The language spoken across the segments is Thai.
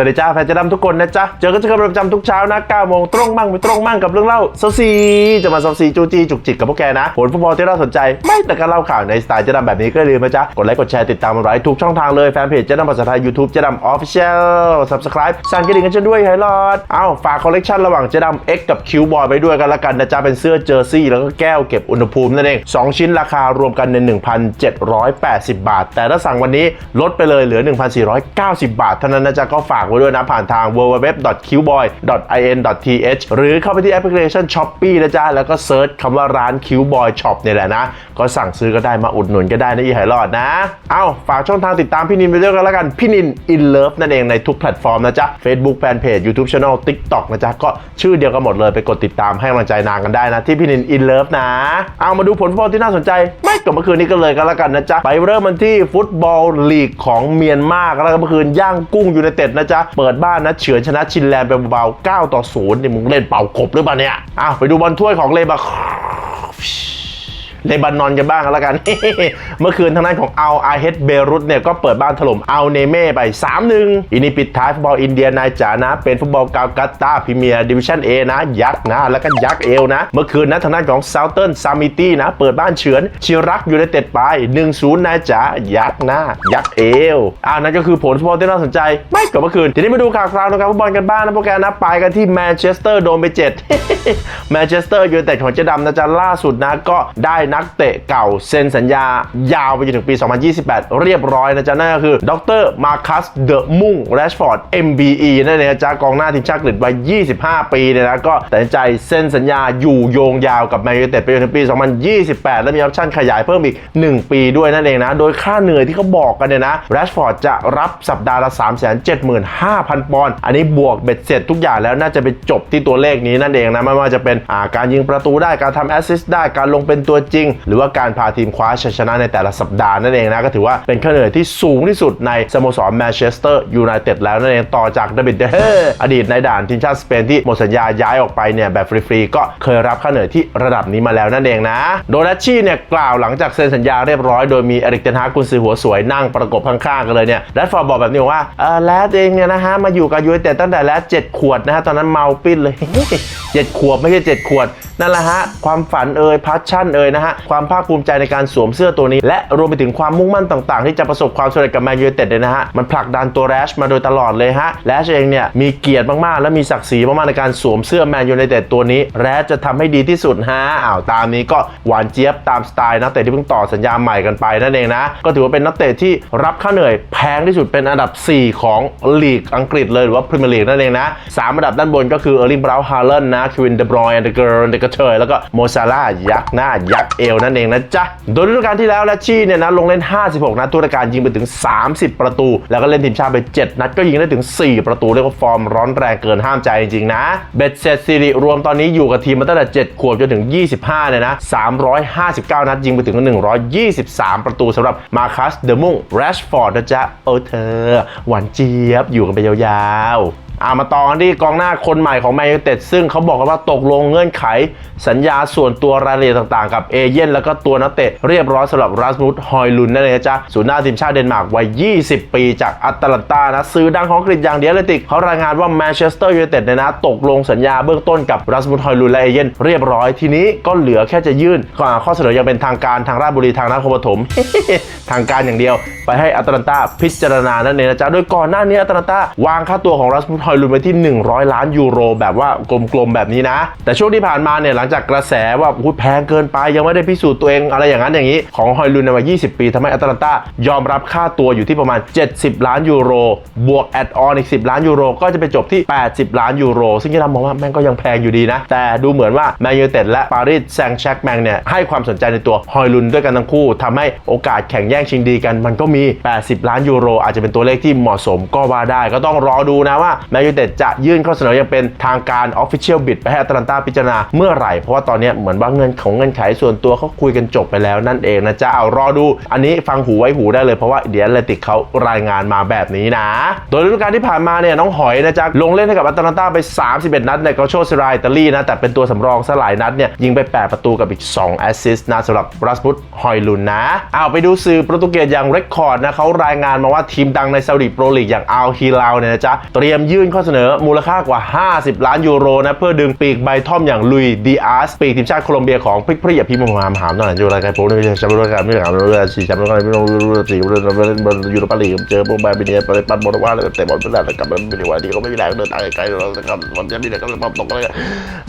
วัสดีจ้าแฟนเจะดำทุกคนนะจ๊ะเจอกันเจอกันเป็นประจำทุกเช้านะ9โมงตรงมั่งไม่ตรงมั่งกับเรื่องเล่าเซาซีจะมาเซาซีจูจีจุกจิกกับพวกแกนะ ผลฟุตบอลที่น่าสนใจ ไม่แต่การเล่าข่าวในสไตล์เจะดำแบบนี้ก็ลืมนะจ๊ะ กดไลค์กดแชร์ติดตามเราไว้ทุกช่องทางเลยแฟนเพจเจะดำภาษาไทย YouTube เจะดำออฟฟิเชียล Subscribe สั่นกระดิ่งกันฉันด้วยไฮรอดเอ้าฝากคอลเลกชันระหว่างเจะดำ X กับคิวบอยไปด้วยกันละกันนะจ๊ะเป็นเสื้อเจอร์ซี่แล้วก็แก้วเก็บอุณหภูมินั่นเองสองชิ้นราคารวมกันใน 1,780 บาท แต่ถ้าสั่งวันนี้ลดไปเลยเหลือ 1,490 บาทเท่านั้นนะจ๊ะก็ฝากไว้ด้วยนะผ่านทาง www.qboy.in.th หรือเข้าไปที่แอปพลิเคชัน Shopee นะจ๊ะ แล้วก็เซิร์ชคำว่าร้าน Qboy Shop เนี่ยแหละนะ ก็สั่งซื้อก็ได้มาอุดหนุนก็ได้นะอีหายรอดนะ เอ้า ฝากช่องทางติดตามพี่นินไปด้วยกันแล้วกัน พี่นิน in love นั่นเองในทุกแพลตฟอร์มนะจ๊ะ Facebook Fanpage YouTube Channel TikTok นะจ๊ะ ก็ชื่อเดียวกันหมดเลยไปกดติดตามให้กำลังใจนางกันได้นะที่พี่นิน in love นะ เอามาดูผลฟุตบอลที่น่าสนใจไม่กับเมื่อคืนนี้กันเลยกันแล้วกันนะจ๊ะไปเริ่มมันที่ฟุตบอลลีกของเมียนมากันแล้วกันเมื่อคืนย่างกุ้งยูไนเต็ดนะจ๊ะเปิดบ้านนะเฉือนชนะชินแลนด์ไปเบาๆ9ต่อ0นี่มึงเล่นเป่ากบหรือเปล่าเนี่ยอ้าวไปดูบอลถ้วยของเลบา เลบานอนกันบ้างแล้วกัน เมื่อคืนทางด้านของอัลอาเฮดเบรุตเนี่ยก็เปิดบ้านถล่มอัลเนเม่ไป 3-1 อินี่ปิดท้ายฟุตบอลอินเดียนายจ๋านะ เป็นฟุตบอลกาลกัตตาพรีเมียร์ดิวิชั่น A นะ ยักษ์นะ แล้วก็ยักษ์เอลนะ เมื่อคืนนะทางด้านของเซาเทิร์นซามิตี้นะ เปิดบ้านเฉือนชิรักอยู่ในเต็ดไป 1-0นายจ๋ายักษ์นะ ยักษ์เอลอ่านั่นก็คือผลฟุตบอลที่น่าสนใจไม่กับเมื่อคืนทีนี้มาดูข่าวคราวนะครับฟุตบอลกันบ้างนะโปรแกรมนะไปกันที่แมนเชสเตอร์โดนไป7แมนเชสเตอร์ยูไนเต็ดของเจดำนะจ๊ะล่าสุดนะก็ได้นักเตะเก่าเซ็นสัญญายาวไปจนถึงปี 2028 เรียบร้อยนะจ๊ะนั่นก็คือ ดรมาคัสเดอะมุ่งแรชฟอร์ด MBE นั่นเองนะจ๊ะกองหน้าทีมชาติอังกฤษวัย 25 ปีเนี่ยนะก็ตัดใจเซ็นสัญญาอยู่โยงยาวกับแมนยูเต็ดไปจนถึงปี 2028 และมีออปชั่นขยายเพิ่มอีก 1 ปีด้วยนั่นเองนะ โดยค่าเหนื่อยที่เขาบอกกันเนี่ยนะแรชฟอร์ดจะรับสัปดาห์ละ 375,000 ปอนด์อันนี้บวกเบ็ดเสร็จทุกอย่างแล้วน่าจะไปจบที่ตัวเลขนี้นั่นเองนะไม่ว่าจะเป็นการยิงประตูได้การทำแอสซิสต์ได้การลงเป็นตัวจริงหรือว่าการพาทีมคว้าชัยชนะในแต่ละสัปดาห์นั่นเองนะก็ถือว่าเป็นค่าเหนื่อยที่สูงที่สุดในสโมสรแมนเชสเตอร์ยูไนเต็ดแล้วนั่นเองต่อจากเดวิดเดเฮอร์อดีตในด่านทีมชาติสเปนที่หมดสัญญาย้ายออกไปเนี่ยแบบฟรีๆก็เคยรับค่าเหนื่อยที่ระดับนี้มาแล้วนั่นเองนะ โดนัชชี่เนี่ยกล่าวหลังจากเซ็นสัญญาเรียบร้อยโดยมีเอริกเทนฮากุนซือหัวสวยนั่งประกบข้างๆกันเลยเนี่ยแรดฟอร์ดบอกแบบนี้ว่าเออแรดเองเนี่ยนะฮะมาอยู่กับยูไนเต็ดตั้งแต่แรดเจ็ดขวดนะฮะตอนนั้นเมาปิ้นเลยเจ็ดขวบไม่ใช่เจ็ดขวดนั่นแหละฮะความฝันเอ่ยพัชชั่นเอ่ยนะฮะความภาคภูมิใจในการสวมเสื้อตัวนี้ และรวมไปถึงความมุ่งมั่นต่างๆ ที่จะประสบความสำเร็จกับแมนยูเต็ดเลยนะฮะ มันผลักดันตัวแรชมาโดยตลอดเลยฮะแรชเองเนี่ยมีเกียรติมากๆ และมีศักดิ์ศรีมากๆในการสวมเสื้อแมนยูไนเต็ดตัวนี้แรชจะทำให้ดีที่สุดฮะอ้าวตามนี้ก็หวานเจี๊ยบตามสไตล์นักเตะที่เพิ่งต่อสัญญาใหม่กันไปนั่นเองนะก็ถือว่าเป็นนักเตะที่รับค่าเหนื่อยแพงที่สุดเป็นอันดับ 4 ของลีกอังกฤษเลยหรือว่าพรีเมียร์ลีกนั่นเองนะสามอันดับด้านบนก็คือเออร์ลิงบราวน์ฮาร์เลนนะควินเดบรอยน์เดอะเกิร์ลเดอะกระเทยแล้วก็โมซาร่ายักษ์หน้ายักษ์เอวนั่นเองนะจ๊ะ โดยฤดูกาลที่แล้วแลชชี่เนี่ยนะลงเล่น 56 นัดตัวการยิงไปถึง 30 ประตู แล้วก็เล่นทีมชาติไป 7 นัดก็ยิงได้ถึง 4 ประตูเรียกว่าฟอร์มร้อนแรงเกินห้ามใจจริงๆนะ เบ็ดเสร็จซีรีรวมตอนนี้อยู่กับทีมมาตั้งแต่ 7 ขวบจนถึง 25 เนี่ยนะ 359 นัดยิงไปถึง 123 ประตูสำหรับมาคัสเดอะมุงแรชฟอร์ดนะจ๊ะโอ้เธอ หวานเจี๊ยบอยู่กันไปยาวๆ อามาต่อกันที่กองหน้าคนใหม่ของแมนยูเต็ดซึ่งเขาบอกกันว่าตกลงเงื่อนไข สัญญาส่วนตัวรายละเอียดต่างๆ กับเอเย่นแล้วก็ตัวนักเตะเรียบร้อยสำหรับรัสมุสฮอยลุนนั่นเองนะจ๊ะศูนย์หน้าทีมชาติเดนมาร์กวัย 20 ปีจากอัตแลนตานะซื้อดังของอังกฤษอย่างเดียวเลติกเขารายงานว่าแมนเชสเตอร์ยูไนเต็ดเนี่ยนะตกลงสัญญาเบื้องต้นกับรัสมุสฮอยลุนและเอเย่นเรียบร้อยทีนี้ก็เหลือแค่จะยื่นข้อเสนออย่างเป็นทางการทางราชบุรีทางนครปฐมทางการอย่างเดียว ไปให้อัตแลนตาพิจารณานั่นเองนะจ๊ะโดยก่อนหน้านี้อัตแลนตาวางค่าตัวของรัสมุสฮอยลุนไว้ที่ 100 ล้านยูโร แบบว่ากลมๆแบบนี้นะ แต่ช่วงที่ผ่านมาเนี่ยหลังจากกระแสว่าแพงเกินไปยังไม่ได้พิสูจน์ตัวเองอะไรอย่างนั้นอย่างนี้ ของฮอยลุนในวัย 20 ปีทำให้อัตแลนตายอมรับค่าตัวอยู่ที่ประมาณ 70 ล้านยูโร บวกแอดออนอีก 10 ล้านยูโร ก็จะไปจบที่ 80 ล้านยูโร ซึ่งที่เรามองว่าแม่งก็ยังแพงอยู่ดีนะ แต่ดูเหมือนว่าแมนยูเต็ดและปารีสแซงแชร์กแมงเนี่ยให้ความสนใจในตัวฮอยลุนด้วยกันทั้งคู่ทำให้โอกาสแข่งแย่งชิงดีกัน มันก็มี 80 ล้านยูโร อาจจะเป็นตัวเลขที่เหมาะสมก็ว่าได้ ก็ต้องรอดูนะว่าแมนยูเต็ดจะยื่นข้อเสนออย่างเป็นทางการ Official Bid ไปให้แอตแลนตาพิจารณาเมื่อไหร่ เพราะว่าตอนนี้เหมือนว่าเงินของเงินไขส่วนตัวเขาคุยกันจบไปแล้วนั่นเองนะจ๊ะเอารอดู อันนี้ฟังหูไว้หูได้เลยเพราะว่าเดียแอตเลติกเขารายงานมาแบบนี้นะ โดยฤดูกาลที่ผ่านมาเนี่ยน้องหอยนะจ๊ะลงเล่นให้กับแอตแลนตาไป 31 นัดในกอโชซิรายอิตาลีนะแต่เป็นตัวสำรองสลายนัดเนี่ยยิงไป 8 ประตูกับอีก 2 แอสซิสต์นะสำหรับรัสมุดฮอยลุนนะเอาไปดูสื่อโปรตุเกสอย่างเรคคอร์ดนะเขารายงานมาว่าทีมดังในซาอุดิโปรลีกอย่างอัลฮิลาลเนี่ยนะจ๊ะเตรียมยื่นข้อเสนอมูลค่ากว่า 50 ล้านยูโรนะเพื่อดึงปีกใบท่อมอย่างลุยดีอาสปีกทีมชาติโคลอมเบียของพริกพริยพิมพ์มามหามตอนนั้นอยู่รายการโป๊ะนี่แชมป์โลกการไม่ถามเรื่องสี่แชมป์โลกการไม่ต้องรู้สี่เรื่องเล่นบอลยูโรปาลีกเจอพวกบาบิเนียไปปันบอลว่าแล้วเตะบอลไม่ได้แล้วกลับมาไม่ได้ว่าดีเขาไม่มีแรงเดินทางไกลเราครับวันนี้มีแต่ก็เลยมาตกเลย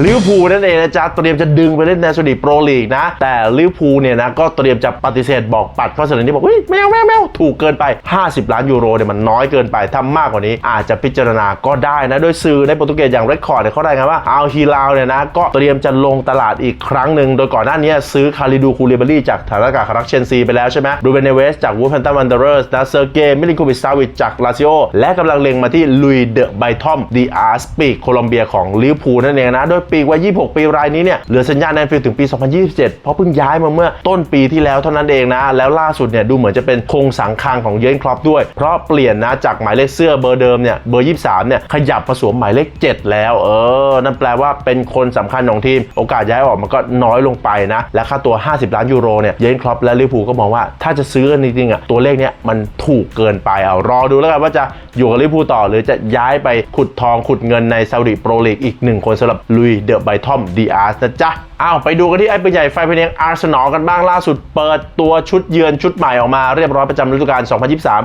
ลิเวอร์พูลนั่นเองนะจ๊ะเตรียมจะดึงไปเล่นในซาอุดิโปรลีกนะ แต่ลิเวอร์พูลเนี่ยนะก็เตรียมจะปฏิเสธบอกปัดข้อเสนอนี้บอกเฮ้ยไม่เอาไม่เอาไม่เอาถูกเกินไป 50 ล้านยูโรเนี่ยมันน้อยเกินไปถ้ามากกว่านี้อาจจะพิจารณาก็ได้นะ โดยสื่อในโปรตุเกสอย่างเรคคอร์ดเนี่ยเขารายงานว่าอัลฮิลาลเนี่ยนะก็เตรียมจะลงตลาดอีกครั้งหนึ่ง โดยก่อนหน้านี้ซื้อคาริดูคูลิบารีจากฐานอากาศคารักเชนซีไปแล้วใช่ไหมรูเบเนเวสจากวูฟแฮมตันวันเดอร์สนะเซอร์เกย์มิลินโควิชซาวิชจากลาซิโอและกำลังเล็งมาที่ลุยเดอะไบทอมดีอาร์สปีกโคลอมเบียของลิเวอร์พูลนั่นเองนะโดยปีกวัย26 ปีรายนี้เนี่ยเหลือสัญญาแนนฟิลถึงปี 2027 เพราะเพิ่งย้ายมาเมื่อต้นปีที่แล้วเท่านั้นเองนะ แล้วล่าสุดเนี่ยดูเหมือนจะเป็นคงสังคางของเยนครอปด้วย เพราะเปลี่ยนนะจากหมายเลขเสื้อเบอร์เดิมเนี่ยเบอร์ 23เนี่ยขยับมาสวมหมายเลข 7 แล้ว เออ นั่นแปลว่าเป็นคนสำคัญของทีม โอกาสย้ายออกมันก็น้อยลงไปนะ และค่าตัว 50 ล้านยูโรเนี่ยเยนครอปและลิเวอร์พูลก็มองว่าถ้าจะซื้อจริงๆอะตัวเลขเนี่ยมันถูกเกินไปเอารอดูแล้วกันว่าจะอยู่กับลิเวอร์พูลต่อ หรือจะย้ายไปขุดทองขุดเงินในซาอุดิโปรลีกอีกหนึ่งคนสำหรับลุยเดอะไบทอมดีอาร์สนะจ๊ะ อ้าวไปดูกันที่ไอ้ปืนใหญ่ไฟพเนียงอาร์เซนอลกันบ้างล่าสุดเปิดตัวชุดเยือนชุดใหม่ออกมาเรียบร้อยประจำฤดูกาล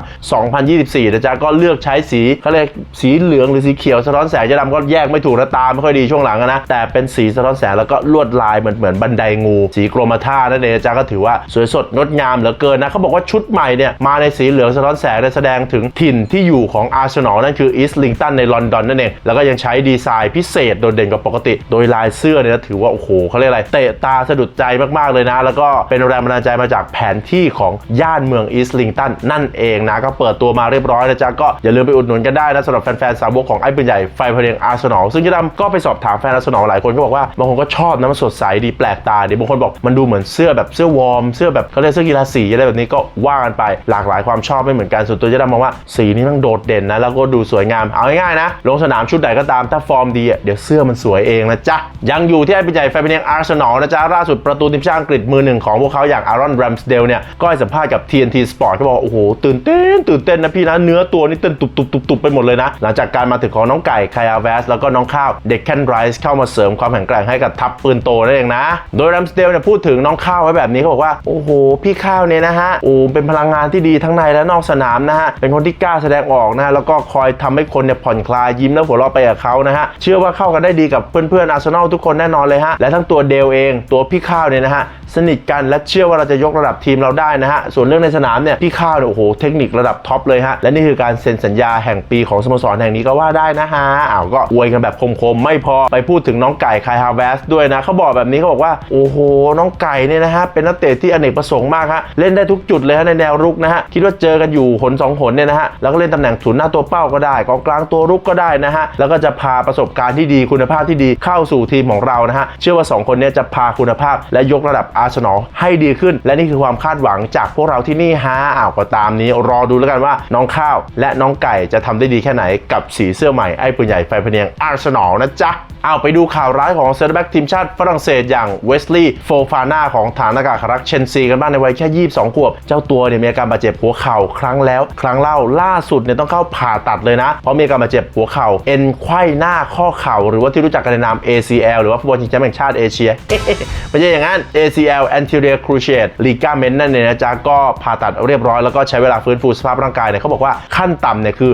2023-2024 นะจ๊ะ ก็เลือกใช้สีเขาเรียกสีเหลืองหรือสีเขียวสะท้อนแสงจะดำก็แยกไม่ถูกนะตาไม่ค่อยดีช่วงหลังนะ แต่เป็นสีสะท้อนแสงแล้วก็ลวดลายเหมือนเหมือนบันไดงู สีกรมท่านั่นเองนะจ๊ะก็ถือว่าสวยสดงดงามเหลือเกินนะเขาบอกว่าชุดใหม่เนี่ยมาในสีเหลืองสะท้อนแสงแสดงถึงถิ่นที่อยู่ของอาร์เซนอลนั่นคืออีสต์ลิงตันในลอนดอนนั่นเองแล้วก็ยังใช้ดีไซน์พิเศษโดดเด่นกว่าปกติ โดยลายเสื้อเนี่ยถือว่าโอ้โหเขาเรียกอะไร เตะตาสะดุดใจมากๆเลยนะ แล้วก็เป็นแรงบันดาลใจมาจากแผนที่ของย่านเมืองอีสต์ลิงตันนั่นเองนะ ก็เปิดตัวมาเรียบร้อยนะจ๊ะก็อย่าลืมไปอุดหนุนกันได้นะสำหรับแฟนๆสาวกของไอ้ปืนใหญ่ไฟพเรียงอาร์เซนอลซึ่งจะดำก็ไปสอบถามแฟนอาร์เซนอลหลายคนก็บอกว่าบางคนก็ชอบนะมันสดใสดีแปลกตาดีบางคนบอกมันดูเหมือนเสื้อแบบเสื้อวอร์มเสื้อแบบเขาเรียกเสื้อกีฬาสีอะไรแบบนี้ก็ว่ากันไปหลากหลายความชอบไม่เหมือนกันส่วนตัวจะดำมองว่าสีนี้มันโดดเด่นนะแล้วก็ดูสวยงามเอาง่ายๆนะลงสนามชุดไหนก็ตามถ้าฟอร์มดีอะเดี๋ยวเสื้อมันสวยเองนะจ๊ะยังอยู่ที่ไอ้ปืนใหญ่ไฟพเรียงอาาร์เซนอลนะจ๊ะล่าสุดประตูทีมชาติอังกฤษมือหนึ่งของพวกเขาอย่างอารอนแรมสเดลเนี่ยก็ให้สัมภาษณ์กับ TNT Sport เขาบอกว่าโอ้โหตื่นเต้นตื่นเต้นนะพี่นะเนื้อตัวนี่เต้นตุบตุบไปหมดเลยนะ หลังจากการมาถึงของน้องไก่คายาเวสแล้วก็น้องข้าวเด็กแคนไรส์เข้ามาเสริมความแข็งแกร่งให้กับทัพปืนโตนั่นเองนะ โดยแรมสเดลเนี่ยพูดถึงน้องข้าวไว้แบบนี้เขาบอกว่าโอ้โหพี่ข้าวเนี่ยนะฮะโอ้เป็นพลังงานที่ดีทั้งในและนอกสนามนะฮะเป็นคนที่กล้าแสดงออกนะแล้วก็คอยทำให้คนเนี่ยผ่อนคลายยิ้มแล้วหัวเราะไปกับเขานะฮะเชื่อว่าเข้ากันได้ดีกับเพื่อนๆอาร์เซนอลทุกคนแน่นอนเลยฮะและทั้งตัวเดลเอง ตัวพี่ข้าวเนี่ยนะฮะสนิทกันและเชื่อว่าเราจะยกระดับทีมเราได้นะฮะส่วนเรื่องในสนามเนี่ยพี่ข้าวเนี่ยโอ้โหเทคนิคระดับท็อปเลยฮะและนี่คือการเซ็นสัญญาแห่งปีของสโมสรแห่งนี้ก็ว่าได้นะฮะอ้าวก็อวยกันแบบคมๆไม่พอไปพูดถึงน้องไก่คายฮาเวสด้วยนะเขาบอกแบบนี้เขาบอกว่าโอ้โหน้องไก่เนี่ยนะฮะเป็นนักเตะที่อเนกประสงค์มากฮะเล่นได้ทุกจุดเลยฮะในแนวรุกนะฮะคิดว่าเจอกันอยู่หนสองหนเนี่ยนะฮะแล้วก็เล่นตำแหน่งศูนย์หน้าตัวเป้าก็ได้กองกลางตัวรุกก็ได้นะฮะแล้วก็จะพาประสบการณ์ที่ดีคุณภาพที่ดีเข้าสู่ทีมของเรานะฮะเชื่อว่าสคนนี้จะพาคุณภาพ และยกระดับอาร์เซนอลให้ดีขึ้น และนี่คือความคาดหวังจากพวกเราที่นี่ฮะอ้าวก็ตามนี้ รอดูแล้วกันว่าน้องข้าว และน้องไก่จะทำได้ดีแค่ไหนกับสีเสื้อใหม่ไอ้ปืนใหญ่ไฟพเนียงอาร์เซนอลนะจ๊ะเอาไปดูข่าวร้ายของเซนเตอร์แบ็กทีมชาติฝรั่งเศสอย่างเวสลีย์โฟฟาน่าของฐานอากาศรักเชนซีกันบ้างในวัยแค่ 22 ขวบ เจ้าตัวเนี่ยมีอาการบาดเจ็บหัวเข่าครั้งแล้ว ครั้งเล่าล่าสุดเนี่ยต้องเข้าผ่าตัดเลยนะ เพราะมีอาการบาดเจ็บหัวเข่าเอ็นไขว้หน้าข้อเข่าหรือว่าที่รู้จักกันในนาม ACL หรือว่าฟุตบอลชิงแชมป์แห่งชาติเอเชียไม่ใช่อย่างนั้น ACL anterior cruciate ligament นั่นเนี่ยนะจ๊ะก็ผ่าตัดเรียบร้อยแล้วก็ใช้เวลาฟื้นฟูสภาพร่างกายเนี่ยเขาบอกว่าขั้นต่ำเนี่ยคือ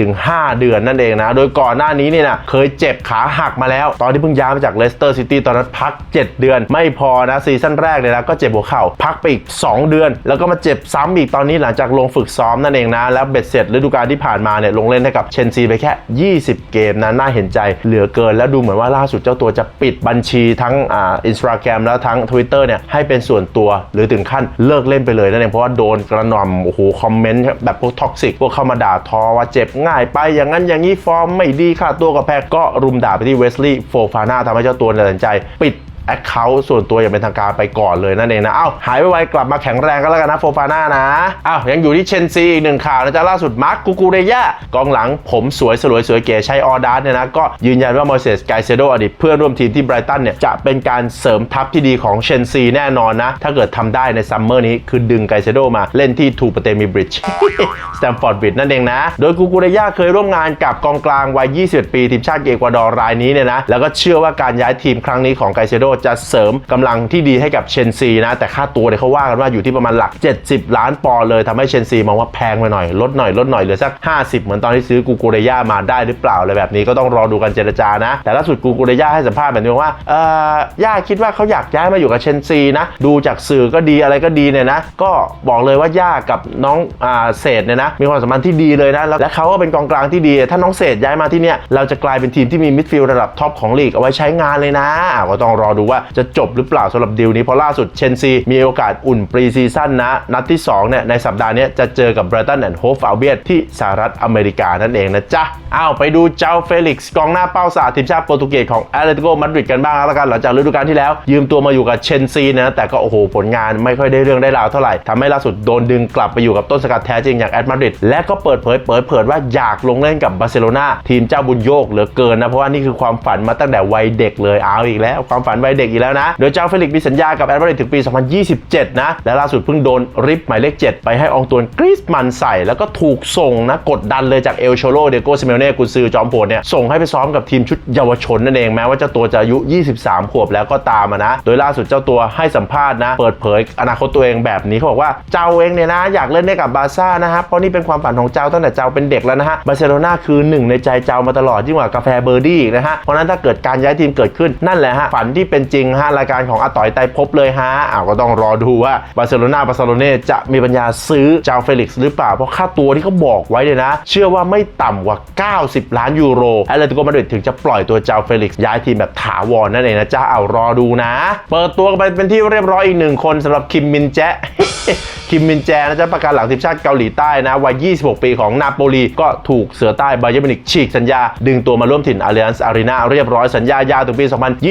4-5 เดือนนั่นเองนะ โดยก่อนหน้านี้เนี่ยนะเคยเจ็บขาหักมาแล้ว ตอนที่เพิ่งย้ายมาจากเลสเตอร์ซิตี้ตอนนั้นพัก 7 เดือน ไม่พอนะซีซั่นแรกเนี่ยนะก็เจ็บหัวเข่าพักไปอีก 2 เดือน แล้วก็มาเจ็บซ้ำอีกตอนนี้หลังจากลงฝึกซ้อมนั่นเองนะ แล้วเบ็ดเสร็จฤดูกาลที่ผ่านมาเนี่ยลงเล่นให้กับเชนซีไปแค่ 20 เกมนะน่าเห็นใจเหลือเกิน แล้วดูเหมือนว่าล่าสุดเจ้าตัวจะปิดบัญชีทั้งงอินสตาแกรมแล้วทั้ง Twitter เนี่ยให้เป็นส่วนตัวหรือถึงขั้นเลิกเล่นไปเลยนั่นเองเพราะว่าโดนกระหน่ำโอ้โหคอมเมนต์แบบพวกท็อกซิกพวกเข้ามาด่าทอว่าเจ็บง่ายไปอย่างนั้นอย่างนี้ฟอร์มไม่ดีค่าตัวก็แพงก็รุมด่าไปที่เวสลีย์โฟฟาน่าทำให้เจ้าตัวตัดสินใจ ปิด แอคเคาท์ส่วนตัวอย่างเป็นทางการไปก่อนเลยนั่นเองนะเอ้าหายไวๆกลับมาแข็งแรงก็แล้วกันนะโฟฟาน่านะอ้าวยังอยู่ที่เชนซีอีกหนึ่งข่าวนะจ๊ะล่าสุดมาร์คกูกูเรย่ากองหลังผมสวยสลวยสวยเก๋ใช้ออดาร์เนี่ยนะก็ยืนยันว่ามอร์เซสไกเซโดอดีตเพื่อนร่วมทีมที่ไบรตันเนี่ยจะเป็นการเสริมทัพที่ดีของเชนซีแน่นอนนะ ถ้าเกิดทำได้ในซัมเมอร์นี้คือดึงไกเซโดมาเล่นที่ทูปเตมีบริดจ์สแตมฟอร์ดบิดนั่นเองนะ โดยกูกูเรย่าเคยร่วมงานกับกองกลางวัย21ปีทีมชาติเอกวาดอร์รายนี้เนี่ยนะแล้วก็เชื่อว่าการย้ายทีมครั้งนี้ของไกเซโดจะเสริมกำลังที่ดีให้กับเชนซีนะ แต่ค่าตัวเนี่ยเขาว่ากันว่าอยู่ที่ประมาณหลัก 70 ล้านปอนด์เลยทำให้เชนซีมองว่าแพงไปหน่อย ลดหน่อยลดหน่อยเหลือสัก 50 เหมือนตอนที่ซื้อกูกูเรย่ามาได้หรือเปล่าอะไรแบบนี้ก็ต้องรอดูกันเจรจานะ แต่ล่าสุดกูกูเรย่าให้สัมภาษณ์แบบนี้ว่าเอ่อย่าคิดว่าเขาอยากย้ายมาอยู่กับเชนซีนะ ดูจากสื่อก็ดีอะไรก็ดีเนี่ยนะ ก็บอกเลยว่าย่ากับน้องอ่าเศษเนี่ยนะ มีความสัมพันธ์ที่ดีเลยนะ แล้วและเขาก็เป็นกองกลางที่ดี ถ้าน้องเศษย้ายมาที่เนี่ยเราจะกลายเป็นทีมที่มีมิดฟิลด์ระดับท็อปของลีกเอาไว้ใช้งานเลยนะก็ต้องรอดูว่าจะจบหรือเปล่าสำหรับดีลนี้เพราะล่าสุดเชนซีมีโอกาสอุ่นปรีซีซั่นนะ นัดที่2เนี่ยในสัปดาห์นี้จะเจอกับ Brighton and Hove Albion ที่สหรัฐอเมริกานั่นเองนะจ๊ะอ้าวไปดูเจ้าเฟลิกซ์กองหน้าเป้าสาทีมชาติโปรตุเกสของแอตเลติโกมาดริดกันบ้างแล้วกันหลังจากฤดูกาลที่แล้ว ยืมตัวมาอยู่กับเชนซีนะแต่ก็โอ้โหผลงานไม่ค่อยได้เรื่องได้ราวเท่าไหร่ทำให้ล่าสุดโดนดึงกลับไปอยู่กับต้นสกัดแท้จริงอย่างแอตมาดริดและก็เปิดเผยเปิดเผยว่าอยากลงเล่นกับบาร์เซโลนาทีมเจ้าบุญโยกเหลือเกินนะเพราะว่านี่คือความฝันมาตั้งแต่วัยเด็กเลยเอาอีกแล้วความฝันวัยเด็กอีกแล้วนะ โดยเจ้าเฟลิกซ์มีสัญญากับแอตมาดริดถึงปี 2027 นะ และล่าสุดเพิ่งโดนริบหมายเลข 7 ไปให้อองตวนกรีซมันใส่ แล้วก็ถูกส่งนะกดดันเลยจากเอลโชโลเดโกซิเมเน่กุนซือจอมโหดเนี่ยส่งให้ไปซ้อมกับทีมชุดเยาวชนนั่นเองแม้ว่าเจ้าตัวจะอายุ 23 ขวบแล้วก็ตามนะ โดยล่าสุดเจ้าตัวให้สัมภาษณ์นะ เปิดเผยอนาคตตัวเองแบบนี้เขาบอกว่าเจ้าเองเนี่ยนะอยากเล่นได้กับบาร์ซ่านะฮะเพราะนี่เป็นความฝันของเจ้าตั้งแต่เจ้าเป็นเด็กแล้วนะฮะบาร์เซโลนาคือหนึ่งในใจเจ้ามาตลอดยิ่งกว่ากาแฟเบอร์ดี้นะฮะเพราะนั้นถ้าเกิดการย้ายทีมเกิดขึ้นนั่นแหละฮะฝันที่เป็นจริงฮะรายการของอาต่อยไตพบเลยฮะอ้าวก็ต้องรอดูว่าบาร์เซโลนาบาร์เซโลเน่จะมีปัญญาซื้อเจ้าเฟลิกซ์หรือเปล่า เพราะค่าตัวที่เขาบอกไว้เลยนะ เชื่อว่าไม่ต่ำกว่า 90 ล้านยูโรแอตเลติโกมาดริดถึงจะปล่อยตัวเจ้าเฟลิกซ์ย้ายทีมแบบถาวรนั่นเองนะจ้าเอารอดูนะ เปิดตัวกันไปเป็นที่เรียบร้อยอีกหนึ่งคนสำหรับคิมมินแจะ คิมมินแจนะจ๊ะประกันหลังทีมชาติเกาหลีใต้นะวัย 26 ปีของนาโปลีก็ถูกเสือใต้ไบเยอร์มินิกฉีกสัญญา ดึงตัวมาร่วมถิ่นอารี a นส์อารีนาเรียบร้อยสัญญายาวถึงปี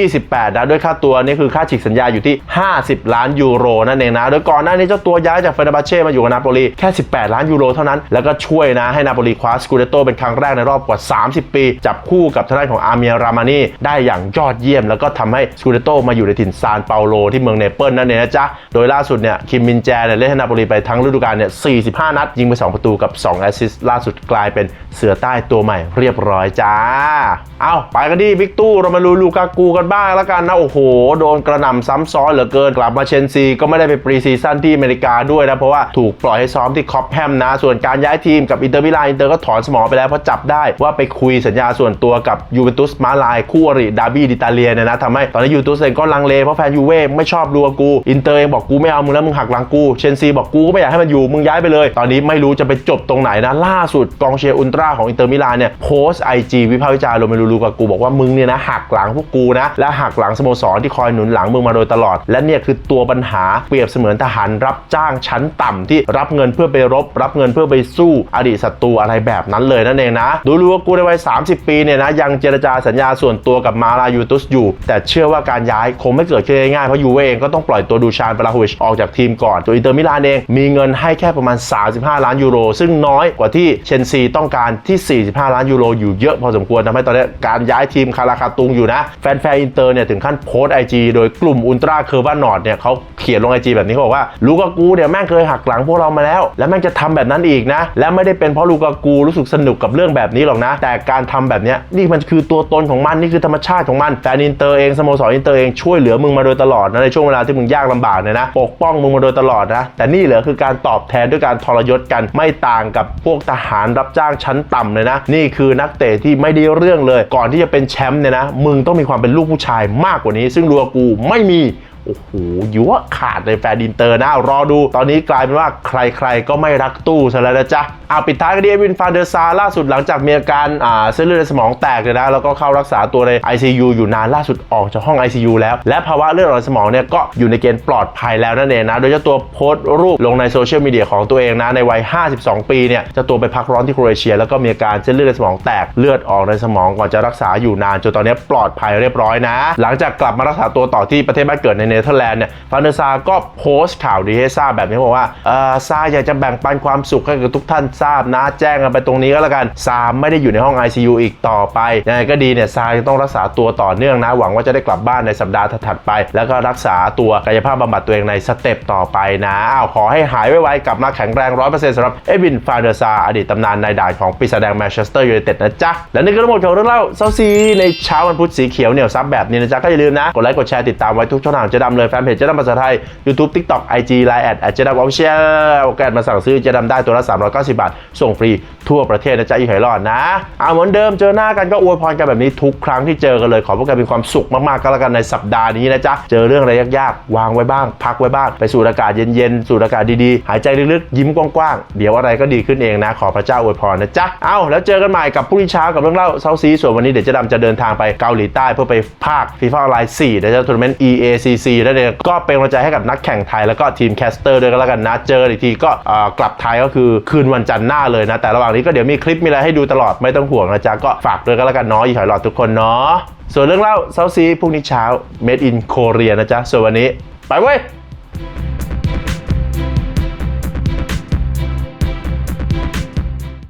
2028 นะด้วยค่าตัวนี่คือค่าฉีกสัญญาอยู่ที่ 50 ล้านยูโรนั่นเองนะโดยก่อนหน้านี้เจ้าตัวย้ายจากเฟเนบาเช่มาอยู่กับนาโปลีแค่ 18 ล้านยูโรเท่านั้นแล้วก็ช่วยนะให้นาโปลีคว้าสกูเดโตเป็นครั้งแรกในรอบกว่า 30 ปี จับคู่กับทางด้านของอาร์เมียรามานีได้อย่างยอดเยี่ยม แล้วก็ทำให้สกูเดโตมาอยู่ในถิ่นซานเปาโลที่เมืองเนเปิลนั่นเองนะจ๊ะโดยล่าสุดเนี่ยคิมมินแจเนี่ยเล่นให้นาโปลีไปทั้งฤดูกาลเนี่ย 45 นัด ยิงไป 2 ประตูกับ 2 แอสซิสต์ล่าสุดกลายเป็นเสือใต้ตัวใหม่เรียบร้อยจ้า เอาไปกันที่บิ๊กตู้เรามาลูลูกากูกันบ้างแล้วกันนะ โอ้โห โดนกระหน่ำซ้ำซ้อนเหลือเกินกลับมาเชนซีก็ไม่ได้ไปปรีซีซั่นที่อเมริกาด้วยนะ เพราะว่าถูกปล่อยให้ซ้อมที่คอปแฮมนะ ส่วนการย้ายทีมกับอินเตอร์มิลานอินเตอร์ก็ถอนสมองไปแล้วเพราะจับได้ว่าไปคุยสัญญาส่วนตัวกับยูเวนตุสมาลายคู่อริดาร์บี้ดิตาเลียเนี่ยนะทำให้ตอนนี้ยูเวนตุสเองก็ลังเลเพราะแฟนยูเว่ไม่ชอบลูกากูอินเตอร์เองบอกกูไม่เอามึงแล้วมึงหักหลังกูเชนซีบอกกูก็ไม่อยากให้มันอยู่มึงย้ายไปเลย ตอนนี้ไม่รู้จะไปจบตรงไหนนะ ล่าสุดกองเชียร์อุลตร้าของอินเตอร์มิลานเนี่ยโพสไอจีวิพากษ์วิจารณ์โรเมลูลูกากูบอกว่ามึงเนี่ยนะหักหลังพวกกูนะและหักหลังสโมสรที่คอยหนุนหลังมึงมาโดยตลอด และเนี่ยคือตัวปัญหาเปรียบเสมือนทหารรับจ้างชั้นต่ำที่รับเงินเพื่อไปรบ รับเงินเพื่อไปสู้อดีตศัตรูอะไรแบบนั้นเลยนั่นเองนะ ดูลูกากูในวัย 30 ปีเนี่ยนะยังเจรจาสัญญาส่วนตัวกับมาลายูตุสอยู่ แต่เชื่อว่าการย้ายคงไม่เกิดขึ้นง่ายเพราะยูเวเองก็ต้องปล่อยตัวดูชานปราฮวิชออกจากทีมก่อนตัวอินเตอร์มิลานเองมีเงินให้แค่ประมาณ 35 ล้านยูโร ซึ่งน้อยกว่าที่เชนซีต้องการที่ 45 ล้านยูโรอยู่เยอะพอสมควรทำให้ตอนนี้การย้ายทีมคาราคาตุงอยู่นะ แฟนๆอินเตอร์เนี่ยถึงขั้นโพสไอจีโดยกลุ่มอุลตร้าเคอร์วานอร์ดเนี่ยเขาเขียนลงไอจีแบบนี้เขาบอกว่าลูกากูเนี่ยแม่งเคยหักหลังพวกเรามาแล้ว และแม่งจะทำแบบนั้นอีกนะ และไม่ได้เป็นเพราะลูกากูรู้สึกสนุกกับเรื่องแบบนี้หรอกนะ แต่การทำแบบนี้นี่มันคือตัวตนของมันนี่คือธรรมชาติของมันแฟนอินเตอร์เองสโมสรอินเตอร์เองช่วยเหลือมึงมาโดยตลอดนะในช่วงเวลาที่มึงยากลำบากเนี่ยนะปกป้องมึงมาโดยตลอดนะ แต่นี่เหรอคือการตอบแทนด้วยการทรยศกันไม่ต่างกับพวกทหารรับจ้างชั้นต่ำเลยนะ นี่คือนักเตะที่ไม่ได้เรื่องเลย ก่อนที่จะเป็นแชมป์เนี่ยนะ มึงต้องมีความเป็นลูกผู้ชายมากกว่านี้ ซึ่งลัวกูไม่มี โอ้โหยั่วขาดเลยแฟนอินเตอร์นะ รอดู ตอนนี้กลายเป็นว่าใครๆ ก็ไม่รักตู้ซะแล้วนะจ๊ะเอาปิดท้ายกันที่เอวินฟานเดอร์ซาล่าสุดหลังจากมีอาการอ่าเส้นเลือดในสมองแตกเลยนะ แล้วก็เข้ารักษาตัวใน ICU อยู่นานล่าสุดออกจากห้อง ICU แล้ว และภาวะเลือดออกในสมองเนี่ยก็อยู่ในเกณฑ์ปลอดภัยแล้วนั่นเองนะ โดยเจ้าตัวโพสต์รูปลงในโซเชียลมีเดียของตัวเองนะ ในวัย 52 ปีเนี่ยเจ้าตัวไปพักร้อนที่โครเอเชีย แล้วก็มีอาการเส้นเลือดในสมองแตกเลือดออกในสมองก่อนจะรักษาอยู่นานจนตอนนี้ปลอดภัยเรียบร้อยนะ หลังจากกลับมารักษาตัวต่อที่ประเทศบ้านเกิดในเนเธอร์แลนด์เนี่ยฟานเดอร์ซาก็โพสต์ข่าวดีให้ทราบแบบนี้บอกว่าเออซาอยากจะแบ่งปันความสุขให้กับทุกท่านทราบนะแจ้งกันไปตรงนี้ก็แล้วกันซาไม่ได้อยู่ในห้อง ICU อีกต่อไปยังไงก็ดีเนี่ยซาจะต้องรักษาตัวต่อเนื่องนะ หวังว่าจะได้กลับบ้านในสัปดาห์ถัดไป แล้วก็รักษาตัวกายภาพบำบัดตัวเองในสเต็ปต่อไปนะอ้าวขอให้หายไวๆกลับมาแข็งแรง100%สำหรับเอวินฟานเดอร์ซาอดีตตำนานนายด่านของปีศาจแดงแมนเชสเตอร์ยูไนเต็ดนะจ๊ะและนี่ก็ทั้งหมดของเรื่องเล่าเซาซีในเช้าวันพุธสีเขียวเหนียวซับแบบนี้นะจ๊ะก็อย่าลืมนะกดไลค์กดแชร์ติดตามไว้ทุกช่องทางจะดำเลยแฟนเพจเจะดำภาษาไทย YouTube TikTok IG Line แอดอดเจะดำออฟฟิเชียลโอกาสมาสั่งซื้อเจะดำได้ตัวละ390 บาท ส่งฟรีทั่วประเทศนะจ๊ะอีกไหรอดนะเอาเหมือนเดิมเจอหน้ากันก็อวยพรกันแบบนี้ทุกครั้งที่เจอกันเลย ขอพวกแกมีความสุขมากๆก็แล้วกันในสัปดาห์นี้นะจ๊ะเจอเรื่องอะไรยากๆ วางไว้บ้าง พักไว้บ้างไปสูดอากาศเย็นๆสูดอากาศดีๆ หายใจลึกๆ ยิ้มกว้างๆ เดี๋ยวอะไรก็ดีขึ้นเองนะ ขอพระเจ้าอวยพรนะจ๊ะเอาแล้วเจอกันใหม่กับพรุ่งนี้เช้ากับเรื่องเล่าเซาซีส่วนวันนี้เดี๋ยวจะดำจะเดินทางไปเกาหลีใต้เพื่อไปภาคฟีฟ่าออนไลน์4เดี๋ยวจะทัวร์นาเมนต์ EACC นั่นเองก็เป็นกำลังใจให้กับนักแข่งไทยแล้วก็ทีมแคสเตอร์ด้วยก็แล้วกันนะเจออีกทีก็กลับไทยก็คือคืนวันจันทร์หน้าเลยนะ แต่ระหว่างนี้ก็เดี๋ยวมีคลิปมีอะไรให้ดูตลอดไม่ต้องห่วงนะจ๊ะก็ฝากด้วยก็แล้วกันเนาะอีหอยหลอดทุกคนเนาะส่วนเรื่องเล่าเซาซีพรุ่งนี้เช้า Made in Korea นะจ๊ะส่วนวันนี้ไปเว้ย